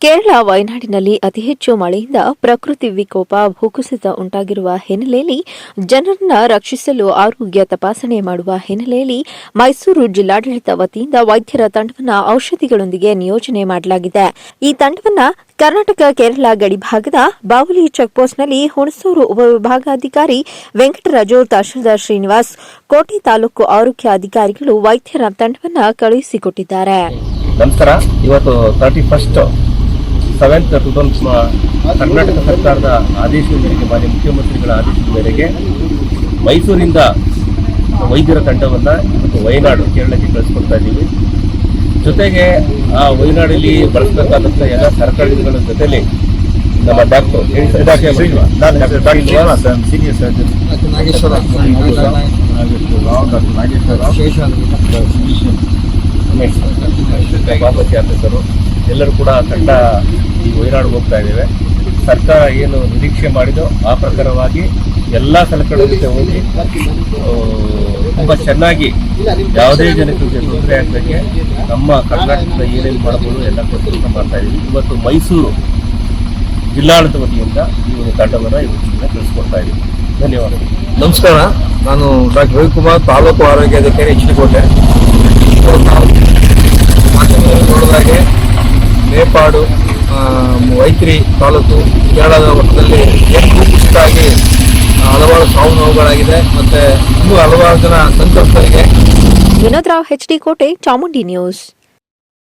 ಕೇರಳ ವಯನಾಡಿನಲ್ಲಿ ಅತಿ ಹೆಚ್ಚು ಮಳೆಯಿಂದ ಪ್ರಕೃತಿ ವಿಕೋಪ ಭೂಕುಸಿತ ಉಂಟಾಗಿರುವ ಹಿನ್ನೆಲೆಯಲ್ಲಿ ಜನರನ್ನ ರಕ್ಷಿಸಲು ಆರೋಗ್ಯ ತಪಾಸಣೆ ಮಾಡುವ ಹಿನ್ನೆಲೆಯಲ್ಲಿ ಮೈಸೂರು ಜಿಲ್ಲಾಡಳಿತ ವತಿಯಿಂದ ವೈದ್ಯರ ತಂಡವನ್ನು ಔಷಧಿಗಳೊಂದಿಗೆ ನಿಯೋಜನೆ ಮಾಡಲಾಗಿದೆ. ಈ ತಂಡವನ್ನ ಕರ್ನಾಟಕ ಕೇರಳ ಗಡಿಭಾಗದ ಬಾವಲಿ ಚೆಕ್ಪೋಸ್ಟ್ನಲ್ಲಿ ಹುಣಸೂರು ಉಪವಿಭಾಗಾಧಿಕಾರಿ ವೆಂಕಟರಾಜು ತಹಶೀಲ್ದಾರ್ ಶ್ರೀನಿವಾಸ್, ಕೋಟೆ ತಾಲೂಕು ಆರೋಗ್ಯ ಅಧಿಕಾರಿಗಳು ವೈದ್ಯರ ತಂಡವನ್ನು ಕಳುಹಿಸಿಕೊಟ್ಟಿದ್ದಾರೆ ನಮಸ್ಕಾರ ಇವತ್ತು thirty first seventh two thousand Karnataka ಸರ್ಕಾರದ ಆದೇಶದ ಮೇರೆಗೆ ಮಾನ್ಯ ಮುಖ್ಯಮಂತ್ರಿಗಳ ಆದೇಶದ ಮೇರೆಗೆ ಮೈಸೂರಿಂದ ವೈದ್ಯರ ತಂಡವನ್ನು ಇವತ್ತು ವಯನಾಡು ಕೇರಳಕ್ಕೆ ಕಳಿಸ್ಕೊಡ್ತಾ ಇದ್ದೀವಿ ಜೊತೆಗೆ ಆ ವಯನಾಡಲ್ಲಿ ಬಳಸಬೇಕಾದಂಥ ಎಲ್ಲ ಸರ್ಕಾರಗಳ ಜೊತೆಯಲ್ಲಿ ನಮ್ಮ ಡಾಕ್ಟರ್ ಸೀನಿಯರ್ ಸರ್ಜನ್ ಎಲ್ಲರೂ ಕೂಡ ತಂಡ ಈ ಹೋಗ್ತಾ ಇದ್ದೇವೆ. ಸರ್ಕಾರ ಏನು ನಿರೀಕ್ಷೆ ಮಾಡಿದೋ ಆ ಪ್ರಕಾರವಾಗಿ ಎಲ್ಲ ಸಲಕರಣೆ ಜೊತೆ ಹೋಗಿ ತುಂಬ ಚೆನ್ನಾಗಿ ಯಾವುದೇ ಜನಕ್ಕೆ ತೊಂದರೆ ಆಗದಂಗೆ ನಮ್ಮ ಕರ್ನಾಟಕದ ಏನೇನು ಮಾಡಬಹುದು ಎಲ್ಲ ಕೆಲಸ ಮಾಡ್ತಾ ಇದ್ದೀವಿ. ಇವತ್ತು ಮೈಸೂರು ಜಿಲ್ಲಾಡಳಿತ ವತಿಯಿಂದ ಈ ಒಂದು ತಂಡವನ್ನು ಇವತ್ತಿನ ತಿಳಿಸ್ಕೊಡ್ತಾ ಇದ್ದೀವಿ. ಧನ್ಯವಾದಗಳು. ನಮಸ್ಕಾರ. ನಾನು ಡಾಕ್ಟರ್ ರವಿಕುಮಾರ್ ತಾಲೂಕು ಆರೋಗ್ಯಾಧಿಕಾರಿ ಎಚ್ ಡಿ ಕೋಟೆ ನೋಡಿದಾಗೆ ಮೇಪಾಡು ಆ, ಮೈತ್ರಿ ತಾಲೂಕು ಕೇರಳದ ಮಟ್ಟದಲ್ಲಿ ಎಷ್ಟು ಕುಸಿತಾಗಿ ಹಲವಾರು ಸಾವು ನೋವುಗಳಾಗಿದೆ. ಮತ್ತೆ ಇನ್ನೂ ಹಲವಾರು ಜನ ಸಂತ್ರಸ್ತರಿಗೆ ವಿನೋದ್ ರಾವ್ ಎಚ್ಡಿ ಕೋಟೆ ಚಾಮುಂಡಿ ನ್ಯೂಸ್.